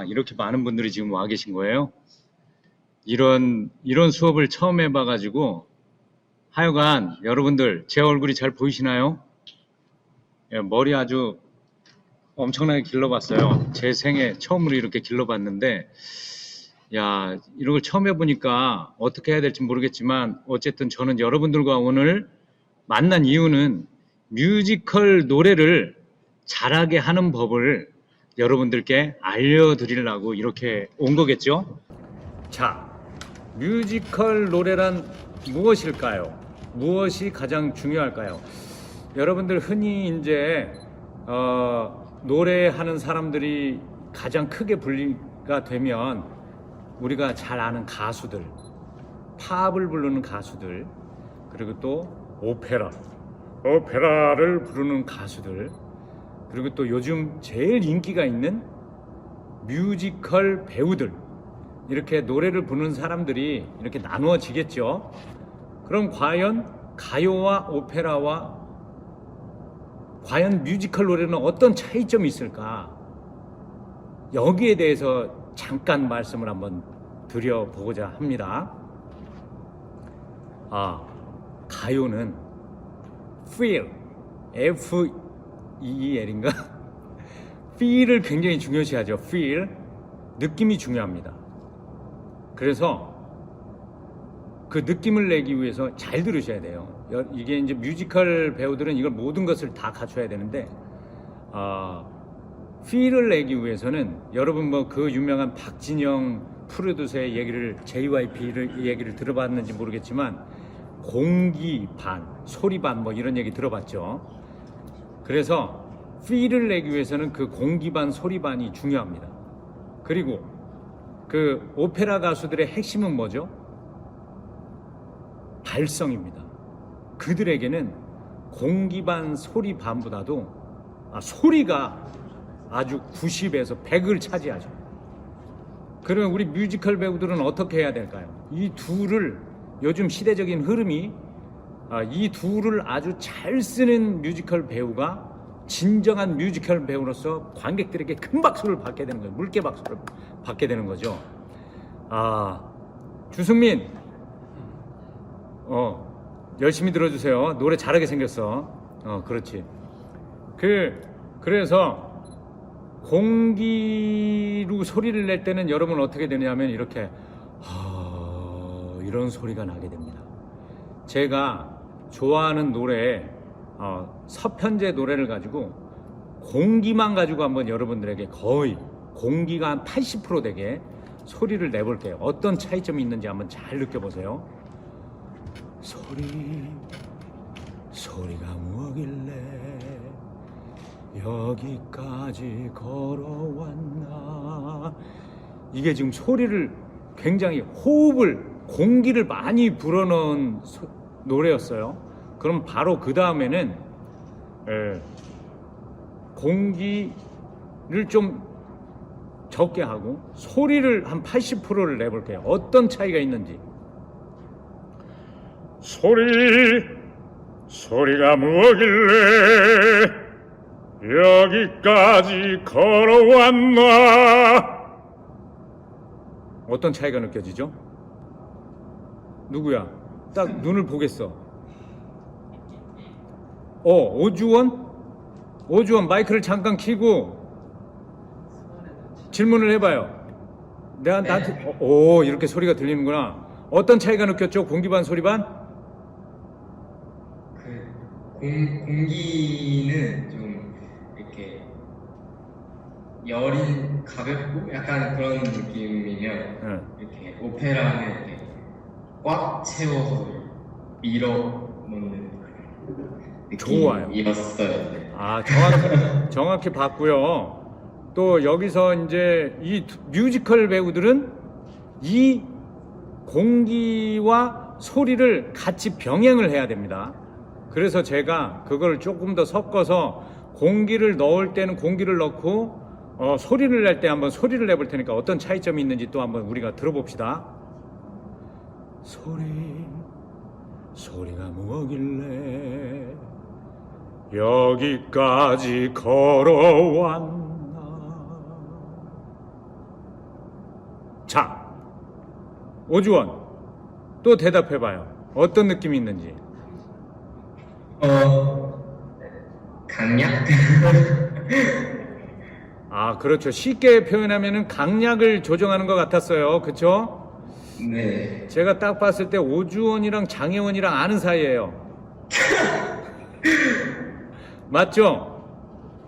아, 이렇게 많은 분들이 지금 와 계신 거예요? 이런, 이런 수업을 처음 해봐가지고, 하여간 여러분들 제 얼굴이 잘 보이시나요? 예, 머리 아주 엄청나게 길러봤어요. 제 생에 처음으로 이렇게 길러봤는데, 야, 이런 걸 처음 해보니까 어떻게 해야 될지 모르겠지만, 어쨌든 저는 여러분들과 오늘 만난 이유는 뮤지컬 노래를 잘하게 하는 법을 여러분들께 알려드리려고 이렇게 온 거겠죠? 자, 뮤지컬 노래란 무엇일까요? 무엇이 가장 중요할까요? 여러분들 흔히 이제 어, 노래하는 사람들이 가장 크게 분리가 되면 우리가 잘 아는 가수들, 팝을 부르는 가수들, 그리고 또 오페라, 오페라를 부르는 가수들, 그리고 또 요즘 제일 인기가 있는 뮤지컬 배우들, 이렇게 노래를 부르는 사람들이 이렇게 나누어지겠죠. 그럼 과연 가요와 오페라와 과연 뮤지컬 노래는 어떤 차이점이 있을까? 여기에 대해서 잠깐 말씀을 한번 드려보고자 합니다. 아, 가요는 feel, F-E-E-L인가? feel을 굉장히 중요시하죠. feel, 느낌이 중요합니다. 그래서 그 느낌을 내기 위해서 잘 들으셔야 돼요. 여- 이게 이제 뮤지컬 배우들은 이걸 모든 것을 다 갖춰야 되는데, 아, 필을 내기 위해서는 여러분 뭐 그 유명한 박진영 프로듀서의 얘기를 JYP를 얘기를 들어봤는지 모르겠지만 공기 반, 소리 반 뭐 이런 얘기 들어봤죠. 그래서 필을 내기 위해서는 그 공기 반, 소리 반이 중요합니다. 그리고 그 오페라 가수들의 핵심은 뭐죠? 발성입니다. 그들에게는 공기 반, 소리 반보다도 아, 소리가 아주 90에서 100을 차지하죠. 그러면 우리 뮤지컬 배우들은 어떻게 해야 될까요? 이 둘을 요즘 시대적인 흐름이 아, 이 둘을 아주 잘 쓰는 뮤지컬 배우가 진정한 뮤지컬 배우로서 관객들에게 큰 박수를 받게 되는 거예요. 물개 박수를 받게 되는 거죠. 아, 주승민, 어, 열심히 들어주세요. 노래 잘하게 생겼어. 어, 그렇지. 그, 그래서 공기로 소리를 낼 때는 여러분 어떻게 되냐면 이렇게 하, 이런 소리가 나게 됩니다. 제가 좋아하는 노래 어, 서편제 노래를 가지고 공기만 가지고 한번 여러분들에게 거의 공기가 한 80% 되게 소리를 내볼게요. 어떤 차이점이 있는지 한번 잘 느껴보세요. 소리 소리가 뭐길래 여기까지 걸어왔나 이게 지금 소리를 굉장히 호흡을 공기를 많이 불어넣은 소- 노래였어요. 그럼 바로 그 다음에는 예, 공기를 좀 적게 하고 소리를 한 80%를 내볼게요. 어떤 차이가 있는지. 소리 소리가 뭐길래? 여기까지 걸어왔나? 어떤 차이가 느껴지죠? 누구야? 딱 눈을 보겠어 어 오주원? 오주원 마이크를 잠깐 켜고 질문을 해봐요 내가 나한테 어, 오 이렇게 소리가 들리는구나 어떤 차이가 느꼈죠? 공기 반 소리 반? 그 공, 공기는 좀 이렇게 열이 가볍고 약간 그런 느낌이면 응. 이렇게 오페라는 꽉 채워서 밀어놓는 좋아요. 느낌이었어요. 네. 아 정확히 정확히 봤고요. 또 여기서 이제 이 두- 뮤지컬 배우들은 이 공기와 소리를 같이 병행을 해야 됩니다. 그래서 제가 그걸 조금 더 섞어서 공기를 넣을 때는 공기를 넣고 어, 소리를 낼 때 한번 소리를 내볼 테니까 어떤 차이점이 있는지 또 한번 우리가 들어봅시다. 소리 소리가 뭐길래 여기까지 걸어왔나 자, 오주원 또 대답해봐요. 어떤 느낌이 있는지. 어, 강약? 아, 그렇죠. 쉽게 표현하면은 강약을 조정하는 것 같았어요. 그쵸? 네. 제가 딱 봤을 때 오주원이랑 장혜원이랑 아는 사이예요. 맞죠?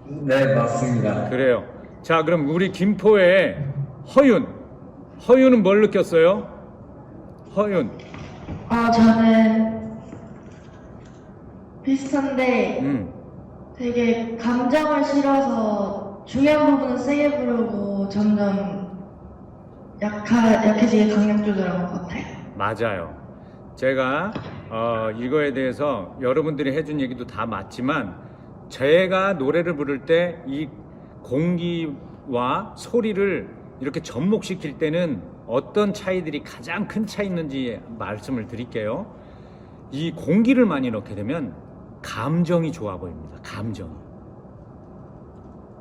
네, 맞습니다. 그래요. 자, 그럼 우리 김포의 허윤. 허윤은 뭘 느꼈어요? 허윤. 아, 저는 비슷한데 음. 되게 감정을 실어서 중요한 부분은 세게 부르고 점점 약하, 약해지게 강약 조절한 것 같아요. 맞아요. 제가 어, 이거에 대해서 여러분들이 해준 얘기도 다 맞지만 제가 노래를 부를 때 이 공기와 소리를 이렇게 접목시킬 때는 어떤 차이들이 가장 큰 차이 있는지 말씀을 드릴게요. 이 공기를 많이 넣게 되면 감정이 좋아 보입니다. 감정이.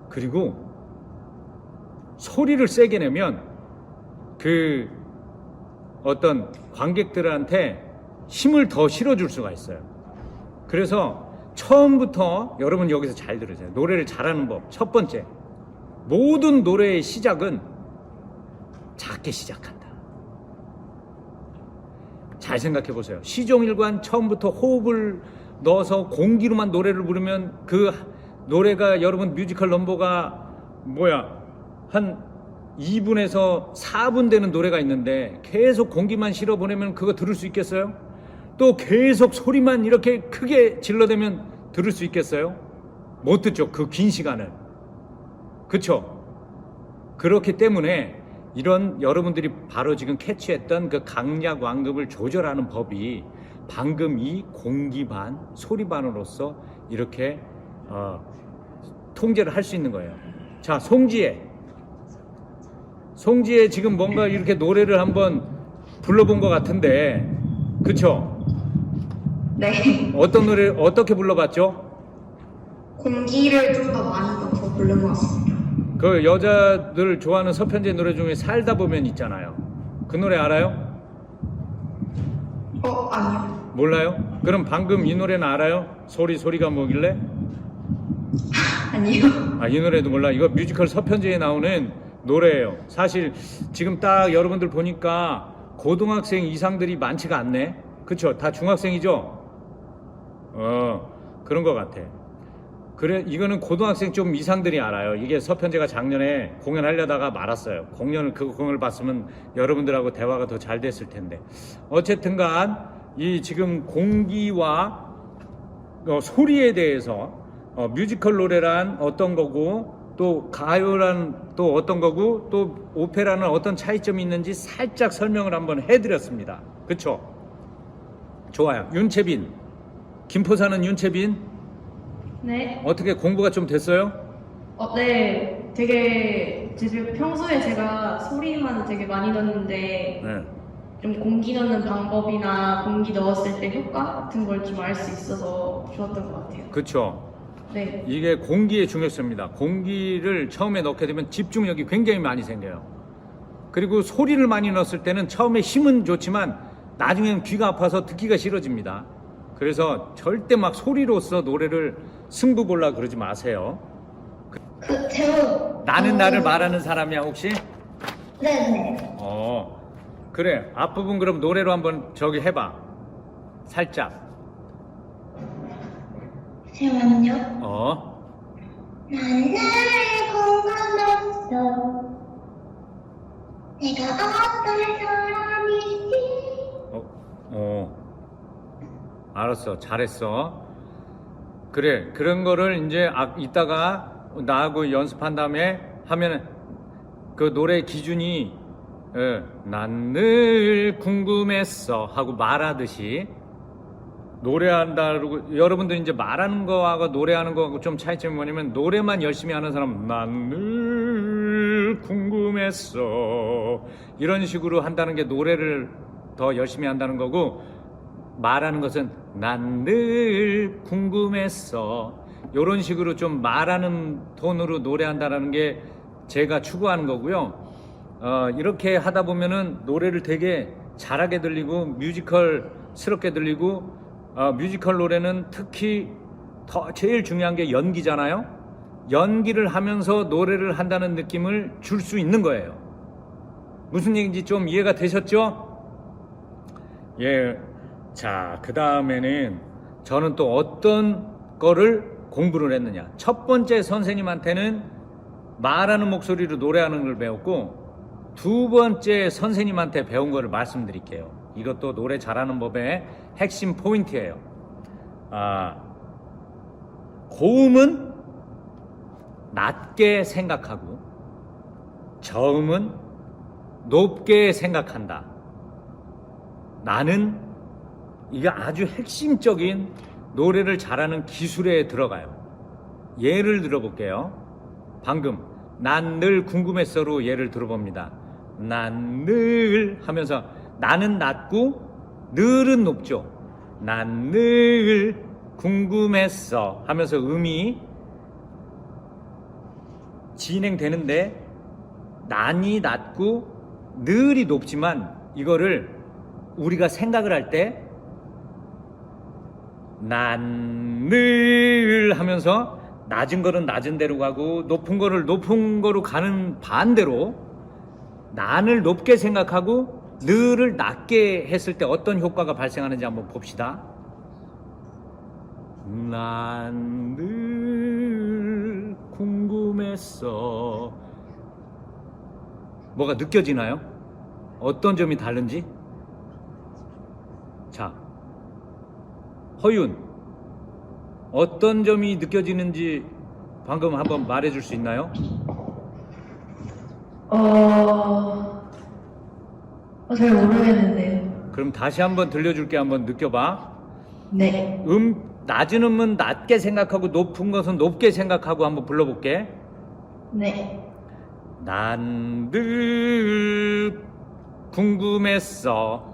그리고 소리를 세게 내면 그 어떤 관객들한테 힘을 더 실어줄 수가 있어요. 그래서 처음부터 여러분 여기서 잘 들으세요. 노래를 잘하는 법. 첫 번째. 모든 노래의 시작은 작게 시작한다. 잘 생각해 보세요. 시종일관 처음부터 호흡을 넣어서 공기로만 노래를 부르면 그 노래가 여러분 뮤지컬 넘버가 뭐야 한 2분에서 4분 되는 노래가 있는데 계속 공기만 실어 보내면 그거 들을 수 있겠어요? 또 계속 소리만 이렇게 크게 질러대면 들을 수 있겠어요? 못 듣죠. 그 긴 시간을. 그쵸? 그렇기 때문에 이런 여러분들이 바로 지금 캐치했던 그 강약 완급을 조절하는 법이 방금 이 공기 반, 소리 반으로서 이렇게 어, 통제를 할 수 있는 거예요. 자, 송지혜. 송지혜 지금 뭔가 이렇게 노래를 한번 불러본 것 같은데, 그쵸? 네. 어떤 노래 어떻게 불러봤죠? 공기를 좀 더 많이 넣어서 부른 것 같습니다. 그 여자들 좋아하는 서편제 노래 중에 살다 보면 있잖아요. 그 노래 알아요? 어, 아니요. 몰라요? 그럼 방금 이 노래는 알아요? 소리 소리가 뭐길래? 아니요. 아 이 노래도 몰라. 이거 뮤지컬 서편제에 나오는 노래예요. 사실 지금 딱 여러분들 보니까 고등학생 이상들이 많지가 않네. 그쵸? 다 중학생이죠? 어 그런 것 같아. 그래 이거는 고등학생 좀 이상들이 알아요. 이게 서편제가 작년에 공연하려다가 말았어요. 공연을 그 공연을 봤으면 여러분들하고 대화가 더 잘 됐을 텐데. 어쨌든 간 이 지금 공기와 어, 소리에 대해서 어, 뮤지컬 노래란 어떤 거고 또 가요란 또 어떤 거고 또 오페라는 어떤 차이점이 있는지 살짝 설명을 한번 해드렸습니다. 그쵸? 좋아요. 윤채빈. 김포 사는 윤채빈. 네. 어떻게 공부가 좀 됐어요? 어, 네. 되게 제 평소에 제가 소리만 되게 많이 넣는데 네. 좀 공기 넣는 방법이나 공기 넣었을 때 효과 같은 걸 좀 알 수 있어서 좋았던 것 같아요. 그쵸? 네. 이게 공기의 중요성입니다. 공기를 처음에 넣게 되면 집중력이 굉장히 많이 생겨요. 그리고 소리를 많이 넣었을 때는 처음에 힘은 좋지만 나중에는 귀가 아파서 듣기가 싫어집니다. 그래서 절대 막 소리로서 노래를 승부 볼라 그러지 마세요. 그 제목 나는 나를 말하는 사람이야 혹시? 네네 어 그래 앞부분 그럼 노래로 한번 저기 해봐. 살짝. 잠깐만요 어 나를 공감했어 내가 어떤 사람인지 어, 어. 알았어. 잘했어. 그래. 그런 거를 이제 아, 이따가 나하고 연습한 다음에 하면은 그 노래 기준이 예, 난늘 궁금했어 하고 말하듯이 노래한다 그러고 여러분들 이제 말하는 거하고 노래하는 거하고 좀 차이점이 뭐냐면 노래만 열심히 하는 사람은 난늘 궁금했어. 이런 식으로 한다는 게 노래를 더 열심히 한다는 거고 말하는 것은 난 늘 궁금했어. 이런 식으로 좀 말하는 톤으로 노래한다라는 게 제가 추구하는 거고요. 어, 이렇게 하다 보면은 노래를 되게 잘하게 들리고 뮤지컬스럽게 들리고 어, 뮤지컬 노래는 특히 더 제일 중요한 게 연기잖아요. 연기를 하면서 노래를 한다는 느낌을 줄 수 있는 거예요. 무슨 얘기인지 좀 이해가 되셨죠? 예. 자, 그 다음에는 저는 또 어떤 거를 공부를 했느냐. 첫 번째 선생님한테는 말하는 목소리로 노래하는 걸 배웠고, 두 번째 선생님한테 배운 거를 말씀드릴게요. 이것도 노래 잘하는 법의 핵심 포인트예요. 아, 고음은 낮게 생각하고, 저음은 높게 생각한다. 나는 이게 아주 핵심적인 노래를 잘하는 기술에 들어가요. 예를 들어볼게요. 방금 난 늘 궁금했어로 예를 들어봅니다. 난 늘 하면서 나는 낮고 늘은 높죠. 난 늘 궁금했어 하면서 음이 진행되는데 난이 낮고 늘이 높지만 이거를 우리가 생각을 할 때 난 늘 하면서 낮은 거는 낮은 대로 가고 높은 거를 높은 거로 가는 반대로 난을 높게 생각하고 늘을 낮게 했을 때 어떤 효과가 발생하는지 한번 봅시다. 난 늘 궁금했어. 뭐가 느껴지나요? 어떤 점이 다른지? 자, 허윤, 어떤 점이 느껴지는지 방금 한번 말해줄 수 있나요? 어, 어, 잘 모르겠는데요. 그럼 다시 한번 들려줄게 한번 느껴봐. 네. 음, 낮은 음은 낮게 생각하고 높은 것은 높게 생각하고 한번 불러볼게. 네. 난 늘 궁금했어.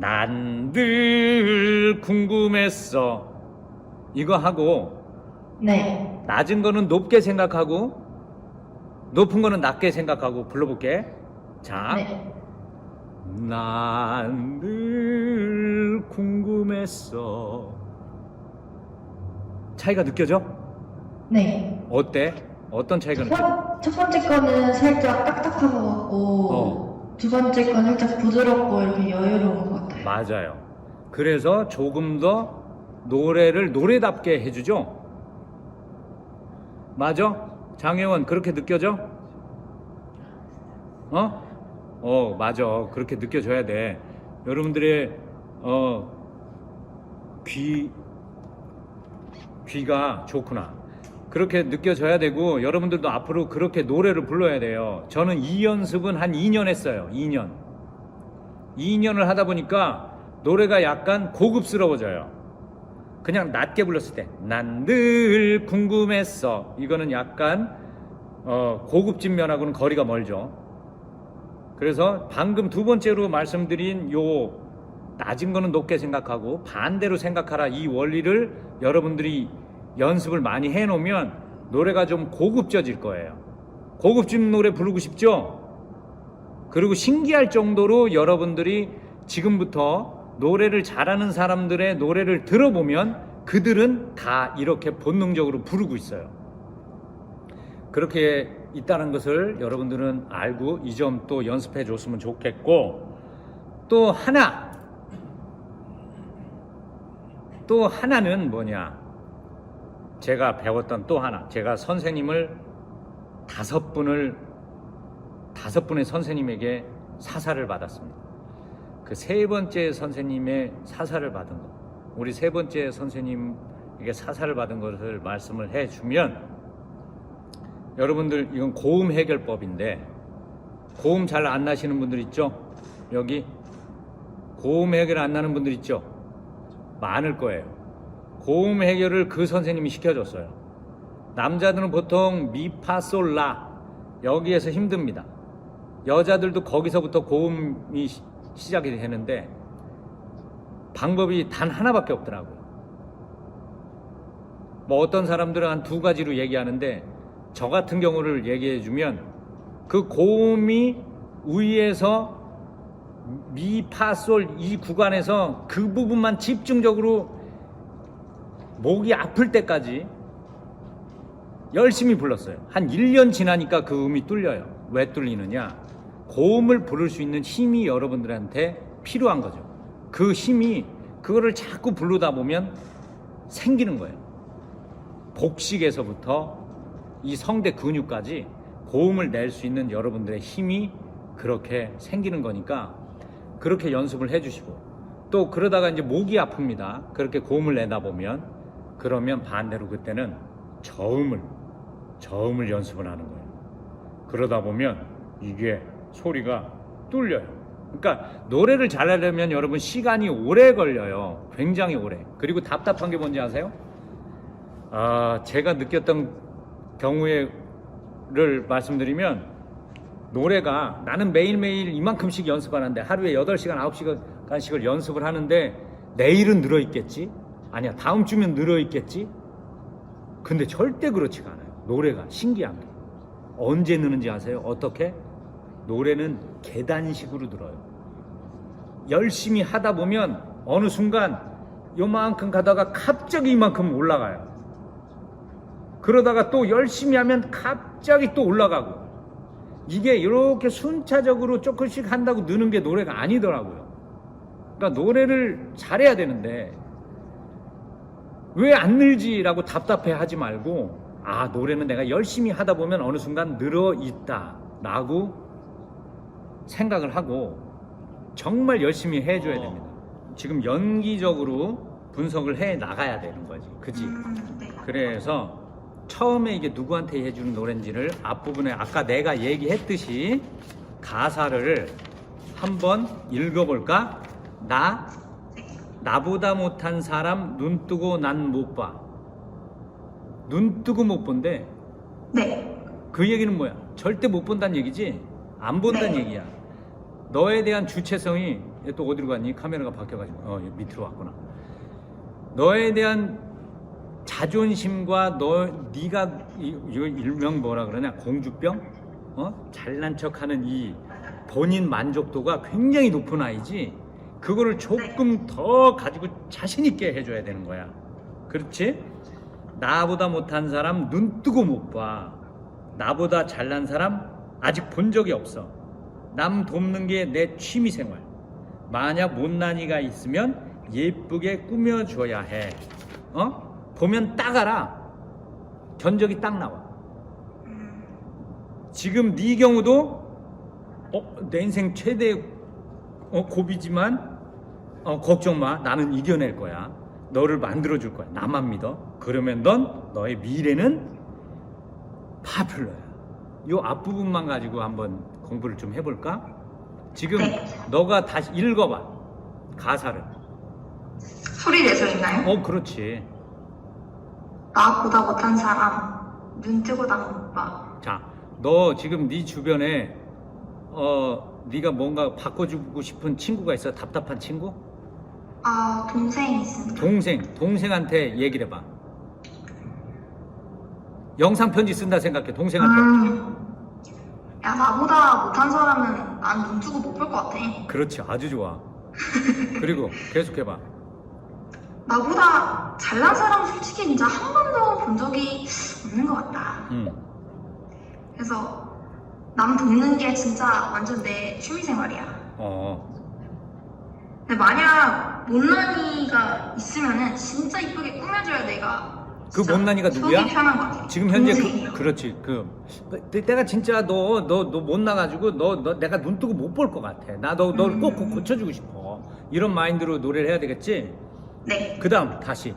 난 늘 궁금했어. 이거 하고 네. 낮은 거는 높게 생각하고 높은 거는 낮게 생각하고 불러볼게. 자, 네. 난늘 궁금했어. 차이가 느껴져? 네. 어때? 어떤 차이가 첫, 느껴져? 번, 첫 번째 거는 살짝 딱딱한 것 같고, 어. 두 번째 건 살짝 부드럽고 이렇게 여유로운 것 같아요. 맞아요. 그래서 조금 더 노래를 노래답게 해주죠? 맞아? 장혜원, 그렇게 느껴져? 어? 어, 맞아. 그렇게 느껴져야 돼. 여러분들의, 어, 귀, 귀가 좋구나. 그렇게 느껴져야 되고, 여러분들도 앞으로 그렇게 노래를 불러야 돼요. 저는 이 연습은 한 2년 했어요. 2년. 2년을 하다 보니까 노래가 약간 고급스러워져요. 그냥 낮게 불렀을 때, 난 늘 궁금했어. 이거는 약간, 어, 고급진 면하고는 거리가 멀죠. 그래서 방금 두 번째로 말씀드린 요 낮은 거는 높게 생각하고 반대로 생각하라 이 원리를 여러분들이 연습을 많이 해 놓으면 노래가 좀 고급져질 거예요. 고급진 노래 부르고 싶죠? 그리고 신기할 정도로 여러분들이 지금부터 노래를 잘하는 사람들의 노래를 들어보면 그들은 다 이렇게 본능적으로 부르고 있어요. 그렇게 있다는 것을 여러분들은 알고 이 점 또 연습해 줬으면 좋겠고 또 하나 또 하나는 뭐냐 제가 배웠던 또 하나 제가 선생님을 다섯 분을 다섯 분의 선생님에게 사사를 받았습니다. 그 세 번째 선생님의 사사를 받은 것 우리 세 번째 선생님에게 사사를 받은 것을 말씀을 해 주면 여러분들 이건 고음 해결법인데 고음 잘 안 나시는 분들 있죠? 여기 고음 해결 안 나는 분들 있죠? 많을 거예요. 고음 해결을 그 선생님이 시켜줬어요. 남자들은 보통 미파솔라 여기에서 힘듭니다. 여자들도 거기서부터 고음이 시- 시작이 되는데 방법이 단 하나밖에 없더라고요. 뭐 어떤 사람들은 한 두 가지로 얘기하는데 저 같은 경우를 얘기해 주면 그 고음이 위에서 미, 파, 솔 이 구간에서 그 부분만 집중적으로 목이 아플 때까지 열심히 불렀어요. 한 1년 지나니까 그 음이 뚫려요. 왜 뚫리느냐? 고음을 부를 수 있는 힘이 여러분들한테 필요한 거죠. 그 힘이 그거를 자꾸 부르다 보면 생기는 거예요. 복식에서부터 이 성대 근육까지 고음을 낼 수 있는 여러분들의 힘이 그렇게 생기는 거니까 그렇게 연습을 해 주시고 또 그러다가 이제 목이 아픕니다. 그렇게 고음을 내다 보면 그러면 반대로 그때는 저음을 저음을 연습을 하는 거예요. 그러다 보면 이게 소리가 뚫려요. 그러니까 노래를 잘하려면 여러분 시간이 오래 걸려요. 굉장히 오래. 그리고 답답한 게 뭔지 아세요? 아, 제가 느꼈던 경우에를 말씀드리면 노래가 나는 매일매일 이만큼씩 연습하는데 하루에 8시간, 9시간씩을 연습을 하는데 내일은 늘어 있겠지? 아니야, 다음 주면 늘어 있겠지? 근데 절대 그렇지가 않아요. 노래가 게. 언제 느는지 아세요? 어떻게? 노래는 계단식으로 들어요. 열심히 하다 보면 어느 순간 요만큼 가다가 갑자기 이만큼 올라가요. 그러다가 또 열심히 하면 갑자기 또 올라가고 이게 이렇게 순차적으로 조금씩 한다고 느는 게 노래가 아니더라고요. 그러니까 노래를 잘해야 되는데 왜 안 늘지라고 답답해 하지 말고 아 노래는 내가 열심히 하다 보면 어느 순간 늘어 있다라고 생각을 하고 정말 열심히 해줘야 됩니다. 지금 연기적으로 분석을 해 나가야 되는 거지, 그지? 그래서 처음에 이게 누구한테 해주는 노래인지를 앞부분에 아까 내가 얘기했듯이 가사를 한번 읽어볼까? 나 나보다 못한 사람 눈 뜨고 난 못 봐. 눈 뜨고 못 본데 네. 그 얘기는 뭐야? 절대 못 본다는 얘기지? 안 본다는 네. 얘기야. 너에 대한 주체성이 얘또 어디로 갔니? 카메라가 바뀌어가지고 어얘 밑으로 왔구나. 너에 대한 자존심과 너 네가 이, 이거 일명 뭐라 그러냐 공주병? 어 잘난 척하는 이 본인 만족도가 굉장히 높은 아이지. 그거를 조금 더 가지고 자신 있게 해줘야 되는 거야. 그렇지? 나보다 못한 사람 눈 뜨고 못 봐. 나보다 잘난 사람 아직 본 적이 없어. 남 돕는 게 내 취미 생활. 만약 못난이가 있으면 예쁘게 꾸며줘야 해. 어? 보면 딱 알아. 견적이 딱 나와. 지금 네 경우도 어, 내 인생 최대 어, 고비지만 어, 걱정 마. 나는 이겨낼 거야. 너를 만들어 줄 거야. 나만 믿어. 그러면 넌 너의 미래는 파퓰러야. 요 앞부분만 가지고 한번 공부를 좀 해볼까? 지금 네. 너가 다시 읽어봐. 가사를. 소리 내서 있나요? 어, 그렇지. 나보다 못한 사람 눈 뜨고 난못 봐. 자, 너 지금 네 주변에 어, 네가 뭔가 바꿔주고 싶은 친구가 있어? 답답한 친구? 아 동생이 있습니다. 동생, 동생한테 얘기를 해봐. 영상 편지 쓴다 생각해. 동생한테. 음. 야 나보다 못한 사람은 난 눈 뜨고 못 볼 것 같아. 그렇지, 아주 좋아. 그리고 계속해봐. 나보다 잘난 사람 솔직히 진짜 한 번도 본 적이 없는 것 같다. 음, 그래서 남 돕는 게 진짜 완전 내 취미 생활이야. 어, 근데 만약 못난이가 있으면은 진짜 이쁘게 꾸며줘야 내가 그 진짜 못난이가 누구야? 속이 편한 것 같아. 지금 현재 동생이요. 그, 그렇지. 그, 그, 내가 진짜 너, 너, 너 못 나가지고 너, 너, 내가 눈 뜨고 못 볼 것 같아. 나 너, 너를 꼭, 꼭 고쳐주고 싶어. 이런 마인드로 노래를 해야 되겠지? 네. 그 다음, 다시.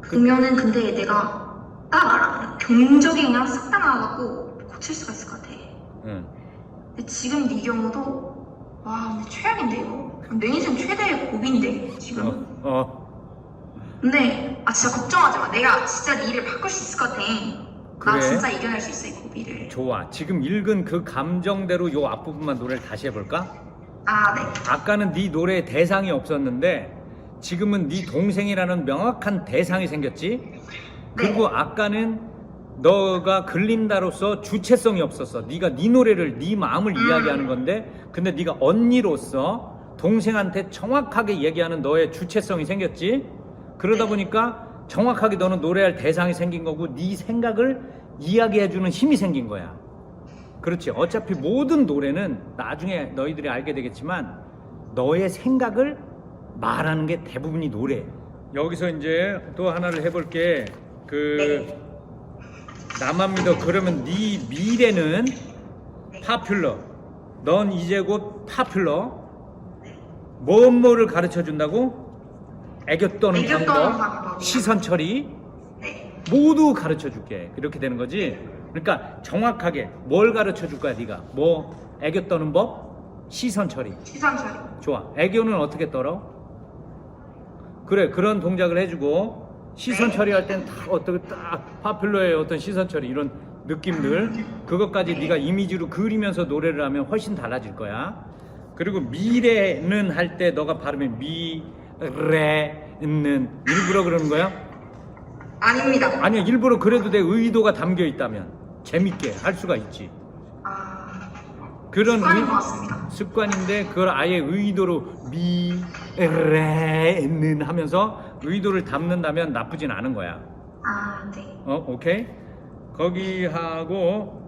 그러면은 근데 내가 딱 알아. 경적이 그냥 싹 다 나와갖고 고칠 수가 있을 것 같아. 응. 근데 지금 네 경우도 와 근데 최악인데 이거. 내 인생 최대의 고비인데 지금. 어, 어, 근데 아 진짜 걱정하지 마. 내가 진짜 네 일을 바꿀 수 있을 것 같아. 나 그래? 진짜 이겨낼 수 있어 이 고비를. 좋아. 지금 읽은 그 감정대로 요 앞부분만 노래를 다시 해볼까? 아 네. 아까는 네 노래에 대상이 없었는데 지금은 네 동생이라는 명확한 대상이 생겼지. 그리고 아까는 너가 글린다로서 주체성이 없었어. 네가 네 노래를 네 마음을 이야기하는 건데 근데 네가 언니로서 동생한테 정확하게 얘기하는 너의 주체성이 생겼지. 그러다 보니까 정확하게 너는 노래할 대상이 생긴 거고 네 생각을 이야기해 주는 힘이 생긴 거야. 그렇지. 어차피 모든 노래는 나중에 너희들이 알게 되겠지만 너의 생각을 말하는 게 대부분이 노래. 여기서 이제 또 하나를 해볼게. 그 나만 믿어. 그러면 네 미래는 파퓰러. 넌 이제 곧 파퓰러. 뭐뭐를 가르쳐 준다고? 애교 떠는 방법. 시선 처리 네. 모두 가르쳐 줄게. 이렇게 되는 거지. 그러니까 정확하게 뭘 가르쳐 줄 거야, 네가? 뭐 애교 떠는 법, 시선 처리. 시선 처리. 좋아. 애교는 어떻게 떨어? 그래, 그런 동작을 해 주고 시선 처리할 땐다 어떻게 딱 파퓰러의 어떤 시선 처리 이런 느낌들 그것까지 네가 이미지로 그리면서 노래를 하면 훨씬 달라질 거야. 그리고 미래는 할 때 너가 발음이 미래는 일부러 그러는 거야? 아닙니다. 아니야, 일부러 그래도 내 의도가 담겨 있다면 재밌게 할 수가 있지. 아, 그런 습관인 의- 것 같습니다. 습관인데 그걸 아예 의도로 미래는 하면서 의도를 담는다면 나쁘진 않은 거야. 아, 네. 어, 오케이? 거기 하고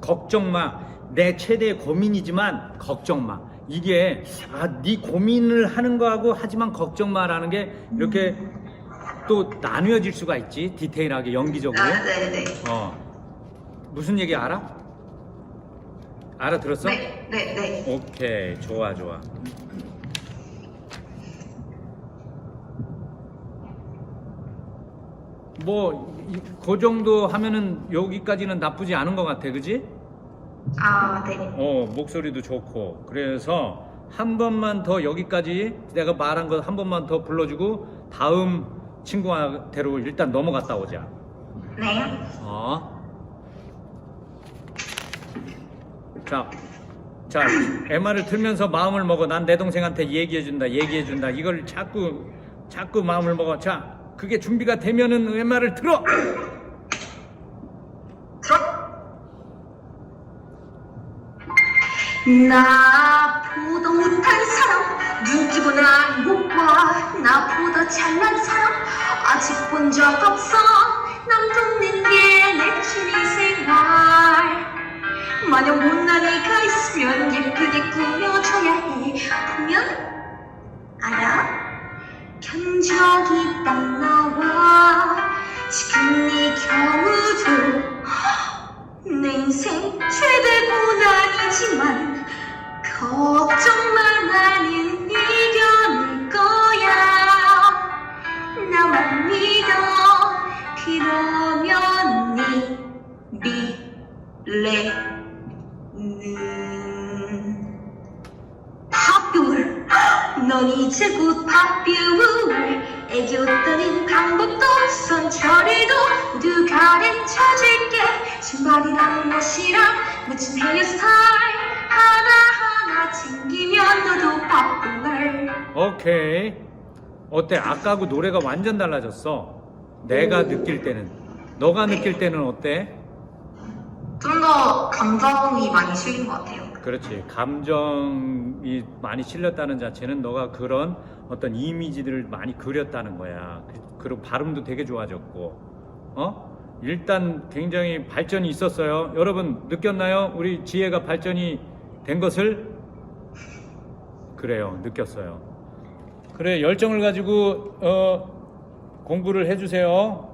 걱정 마. 내 최대의 고민이지만 걱정 마. 이게 아, 네 고민을 하는 거하고 하지만 걱정 마라는 게 이렇게 또 나뉘어질 수가 있지. 디테일하게 연기적으로. 아, 네, 네. 어. 무슨 얘기 알아? 알아들었어? 네, 네, 네. 오케이. 좋아, 좋아. 뭐, 이- 그 정도 하면은 여기까지는 나쁘지 않은 것 같아. 그지? 아, 네. 어, 목소리도 좋고. 그래서 한 번만 더 여기까지 내가 말한 거한 번만 더 불러주고 다음 친구한테로 일단 넘어갔다 오자. 네. 어. 자, 자, MR을 틀면서 마음을 먹어. 난 내 동생한테 얘기해준다, 얘기해준다. 이걸 자꾸, 자꾸 마음을 먹어. 자, 그게 준비가 되면은 MR을 틀어! 나보다 못한 사람 눈뜨고 난못봐 나보다 잘난 사람. 아직 본 적 없어. 남 돕는 게 내 취미생활. 만약 못난 애가 있으면 예쁘게 꾸며줘야 해? 보면 알아? 견적이 딱 나와. 지금 네 경우도 내 인생 최대 고난이지만 걱정 마 나는 이겨낼 거야. 나만 믿어. 그러면 네 미래는 파뷰얼 넌 이제 곧 파뷰얼 애교 떠는 방법도 손 처리도 모두 가르쳐줄게 신발이랑 옷이랑 멋진 헤어스타일 하나 하나 챙기면 너도 파뷰얼 오케이. 어때? 아까하고 노래가 완전 달라졌어. 내가 느낄 때는. 너가 느낄 때는 어때? 좀 더 감정이 많이 실린 것 같아요 그렇지. 감정이 많이 실렸다는 자체는 너가 그런 어떤 이미지들을 많이 그렸다는 거야. 그- 그리고 발음도 되게 좋아졌고, 어? 일단 굉장히 발전이 있었어요. 여러분 느꼈나요? 우리 지혜가 발전이 된 것을? 그래요. 느꼈어요. 그래, 열정을 가지고, 어, 공부를 해주세요.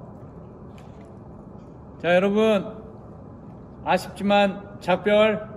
자, 여러분. 아쉽지만 작별